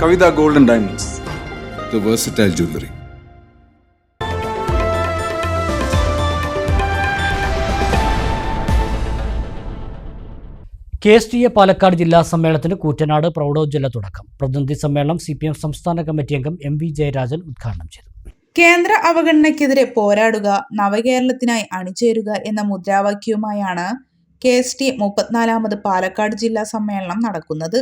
Kavitha golden diamonds. The versatile jewelry. K S T A Palakkad ജില്ലാ സമ്മേളനത്തിന് കൂറ്റനാട് പ്രൗഢോജ്വല തുടക്കം. പ്രതിനിധി സമ്മേളനം സി പി എം സംസ്ഥാന കമ്മിറ്റി അംഗം എം വി ജയരാജൻ ഉദ്ഘാടനം ചെയ്തു. കേന്ദ്ര അവഗണനയ്ക്കെതിരെ പോരാടുക നവകേരളത്തിനായി അണിചേരുക എന്ന മുദ്രാവാക്യവുമായാണ് കെ എസ് ടി മുപ്പത്തിനാലാമത് പാലക്കാട് ജില്ലാ സമ്മേളനം നടക്കുന്നത്.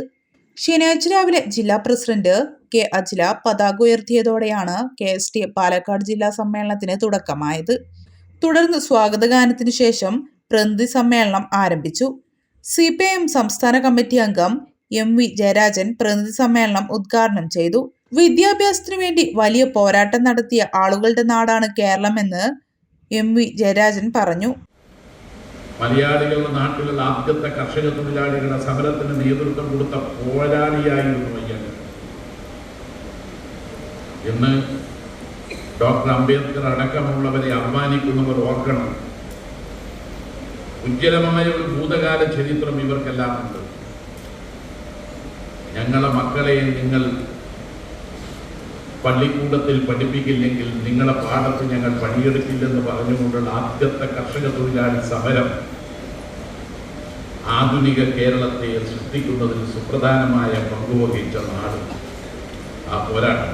ശനിയാഴ്ച രാവിലെ ജില്ലാ പ്രസിഡന്റ് കെ അജില പതാക ഉയർത്തിയതോടെയാണ് കെ എസ് ടി പാലക്കാട് ജില്ലാ സമ്മേളനത്തിന് തുടക്കമായത്. തുടർന്ന് സ്വാഗതഗാനത്തിനു ശേഷം പ്രതിനിധി സമ്മേളനം ആരംഭിച്ചു. സി പി എം സംസ്ഥാന കമ്മിറ്റി അംഗം എം വി ജയരാജൻ പ്രതിനിധി സമ്മേളനം ഉദ്ഘാടനം ചെയ്തു. വിദ്യാഭ്യാസത്തിനു വേണ്ടി വലിയ പോരാട്ടം നടത്തിയ ആളുകളുടെ നാടാണ് കേരളമെന്ന് എം വി ജയരാജൻ പറഞ്ഞു. മലയാളികളുടെ നാട്ടിലുള്ള ആദ്യത്തെ കർഷക തൊഴിലാളികളുടെ സമരത്തിന് നേതൃത്വം കൊടുത്ത പോരാളിയായിരുന്നു അയ്യങ്കാർ ഇന്ന് ഡോക്ടർ അംബേദ്കർ അടക്കമുള്ളവരെ അപമാനിക്കുന്നവർ ഓർക്കണം. ഉജ്ജ്വലമായ ഒരു ഭൂതകാല ചരിത്രം ഇവർക്കെല്ലാം ഉണ്ട്. ഞങ്ങളുടെ മക്കളെ നിങ്ങൾ പള്ളിക്കൂടത്തിൽ പഠിപ്പിക്കില്ലെങ്കിൽ നിങ്ങളെ പാടത്ത് ഞങ്ങൾ പണിയെടുക്കില്ലെന്ന് പറഞ്ഞുകൊണ്ടുള്ള ആദ്യത്തെ കർഷക തൊഴിലാളി സമരം ആധുനിക കേരളത്തെ സൃഷ്ടിക്കുന്നതിൽ സുപ്രധാനമായ പങ്കുവഹിച്ച നാട് ആ പോരാട്ടം.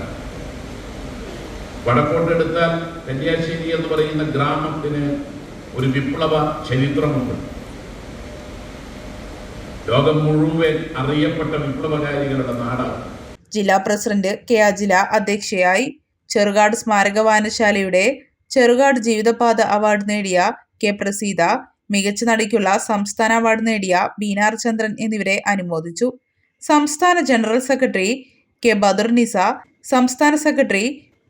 വടക്കോട്ടെടുത്താൽ കന്യാശ്ശേരി എന്ന് പറയുന്ന ഗ്രാമത്തിന് ഒരു വിപ്ലവ ചരിത്രമുണ്ട്. ലോകം മുഴുവൻ അറിയപ്പെട്ട വിപ്ലവകാരികളുടെ നാടാണ്. ജില്ലാ പ്രസിഡന്റ് കെ അജില അധ്യക്ഷയായി ചെറുകാട് സ്മാരക വായനശാലയുടെ ചെറുകാട് ജീവിതപാത അവാർഡ് നേടിയ കെ പ്രസീത മികച്ച നടിക്കുള്ള സംസ്ഥാന അവാർഡ് നേടിയ ബീനാർ ചന്ദ്രൻ എന്നിവരെ അനുമോദിച്ചു. സംസ്ഥാന ജനറൽ സെക്രട്ടറി കെ ബദർനിസ സംസ്ഥാന secretary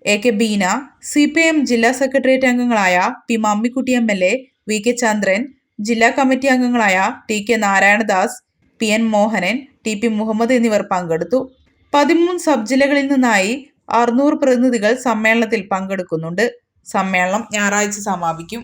A K Beena C P M ജില്ലാ സെക്രട്ടേറിയറ്റ് അംഗങ്ങളായ P Mammikutty M L A V K Chandran ജില്ലാ കമ്മിറ്റി അംഗങ്ങളായ T K Narayanadas P N Mohanan T P Muhammad എന്നിവർ പങ്കെടുത്തു. പതിമൂന്ന് സബ് ജില്ലകളിൽ നിന്നായി അറുന്നൂറ് പ്രതിനിധികൾ സമ്മേളനത്തിൽ പങ്കെടുക്കുന്നുണ്ട്. സമ്മേളനം ഞായറാഴ്ച സമാപിക്കും.